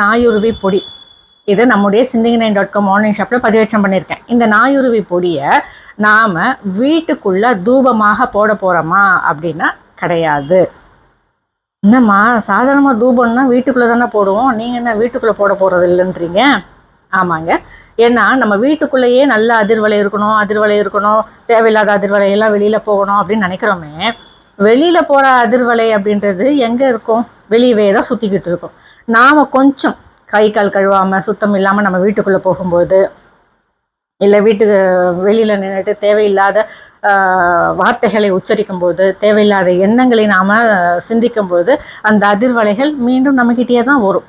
நாயுருவி பொடி. இது நம்முடைய something nine dot com online ஷாப்பில் பதிவேற்றம் பண்ணியிருக்கேன். இந்த நாயுருவி பொடியை நாம் வீட்டுக்குள்ளே தூபமாக போட போகிறோமா அப்படின்னா கிடையாது. என்னம்மா சாதாரணமாக தூபம்னா வீட்டுக்குள்ளே தானே போடுவோம். நீங்கள் என்ன வீட்டுக்குள்ளே போட போகிறது இல்லைன்றீங்க? ஆமாங்க. ஏன்னா நம்ம வீட்டுக்குள்ளேயே நல்ல அதிர்வலை இருக்கணும் அதிர்வலை இருக்கணும் தேவையில்லாத அதிர்வலையெல்லாம் வெளியில் போகணும் அப்படின்னு நினைக்கிறோமே வெளியில் போகிற அதிர்வலை அப்படின்றது எங்கே இருக்கும்? வெளியவே தான் சுற்றிக்கிட்டு இருக்கும். நாம் கொஞ்சம் கை கால் கழுவாமல் சுத்தம் இல்லாமல் நம்ம வீட்டுக்குள்ளே போகும்போது இல்லை வீட்டுக்கு வெளியில் நின்றுட்டு தேவையில்லாத வார்த்தைகளை உச்சரிக்கும் போது தேவையில்லாத எண்ணங்களை நாம் சிந்திக்கும் போது அந்த அதிர்வலைகள் மீண்டும் நம்மக்கிட்டே தான் வரும்.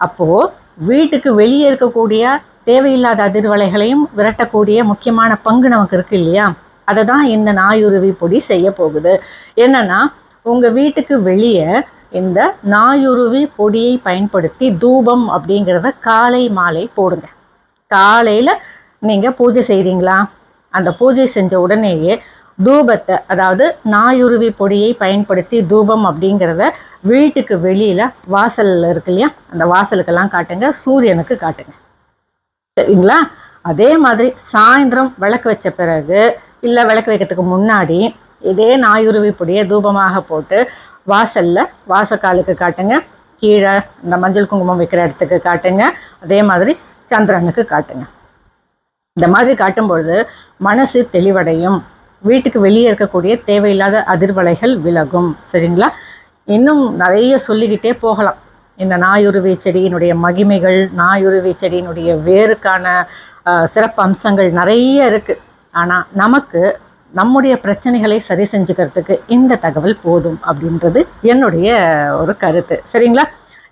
அப்போது வீட்டுக்கு வெளியே இருக்கக்கூடிய தேவையில்லாத அதிர்வலைகளையும் விரட்டக்கூடிய முக்கியமான பங்கு நமக்கு இருக்கு இல்லையா? அதை தான் இந்த நாயுருவி பொடி செய்ய போகுது என்னென்னா உங்கள் வீட்டுக்கு வெளியே இந்த நாயுருவி பொடியை பயன்படுத்தி தூபம் அப்படிங்கிறத காலை மாலை போடுங்க. காலையில் நீங்கள் பூஜை செய்கிறீங்களா அந்த பூஜை செஞ்ச உடனேயே தூபத்தை அதாவது நாயுருவி பொடியை பயன்படுத்தி தூபம் அப்படிங்கிறத வீட்டுக்கு வெளியில் வாசலில் இருக்கு இல்லையா? அந்த வாசலுக்கெல்லாம் காட்டுங்க சூரியனுக்கு காட்டுங்க. சரிங்களா? அதே மாதிரி சாயந்தரம் விளக்கு வச்ச பிறகு இல்லை விளக்கு வைக்கிறதுக்கு முன்னாடி இதே நாயுருவி பொடியை தூபமாக போட்டு வாசலில் வாசக்காலுக்கு காட்டுங்க. கீழே இந்த மஞ்சள் குங்குமம் வைக்கிற இடத்துக்கு காட்டுங்க. அதே மாதிரி சந்திரனுக்கு காட்டுங்க. இந்த மாதிரி காட்டும்பொழுது மனசு தெளிவடையும். வீட்டுக்கு வெளியே இருக்கக்கூடிய தேவையில்லாத அதிர்வலைகள் விலகும். சரிங்களா? இன்னும் நிறைய சொல்லிக்கிட்டே போகலாம். இந்த நாயுருவி செடியினுடைய மகிமைகள் நாயுருவி செடியினுடைய வேருக்கான சிறப்பு அம்சங்கள் நிறைய இருக்குது ஆனால் நமக்கு நம்முடைய பிரச்சனைகளை சரி செஞ்சுக்கிறதுக்கு இந்த தகவல் போதும் அப்படின்றது என்னுடைய ஒரு கருத்து. சரிங்களா?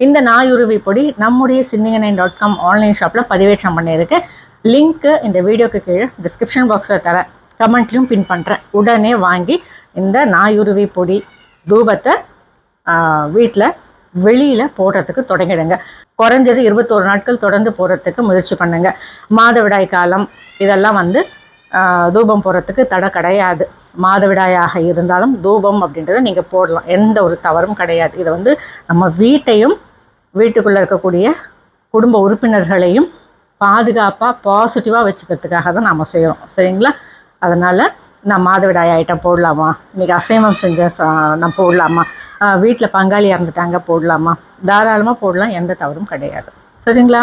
இந்த நாயுருவி பொடி நம்முடைய சிந்திங்கனைன் டாட் காம் ஆன்லைன் ஷாப்பில் பதிவேற்றம் பண்ணியிருக்கேன் லிங்க்கு இந்த வீடியோக்கு கீழே டிஸ்கிரிப்ஷன் பாக்ஸில் தரேன். கமெண்ட்லையும் பின் பண்ணுறேன் உடனே வாங்கி இந்த நாயுருவி பொடி தூபத்தை வீட்டில் வெளியில் போடுறதுக்கு தொடங்கிடுங்க. குறைஞ்சது இருபத்தோரு நாட்கள் தொடர்ந்து போடுறதுக்கு முயற்சி பண்ணுங்கள் மாதவிடாய் காலம் இதெல்லாம் வந்து தூபம் போடுறதுக்கு தடை கிடையாது. மாதவிடாயாக இருந்தாலும் தூபம் அப்படின்றத நீங்கள் போடலாம். எந்த ஒரு தவறும் கிடையாது. இதை வந்து நம்ம வீட்டையும் வீட்டுக்குள்ளே இருக்கக்கூடிய குடும்ப உறுப்பினர்களையும் பாதுகாப்பாக பாசிட்டிவாக வச்சுக்கிறதுக்காக தான் நம்ம செய்கிறோம் சரிங்களா? அதனால் நான் மாதவிடாய் ஐட்டம் போடலாமா? இன்றைக்கி அசைவம் செஞ்ச நான் போடலாமா? வீட்டில் பங்காளி இறந்துட்டாங்க போடலாமா? தாராளமாக போடலாம். எந்த தவறும் கிடையாது. சரிங்களா?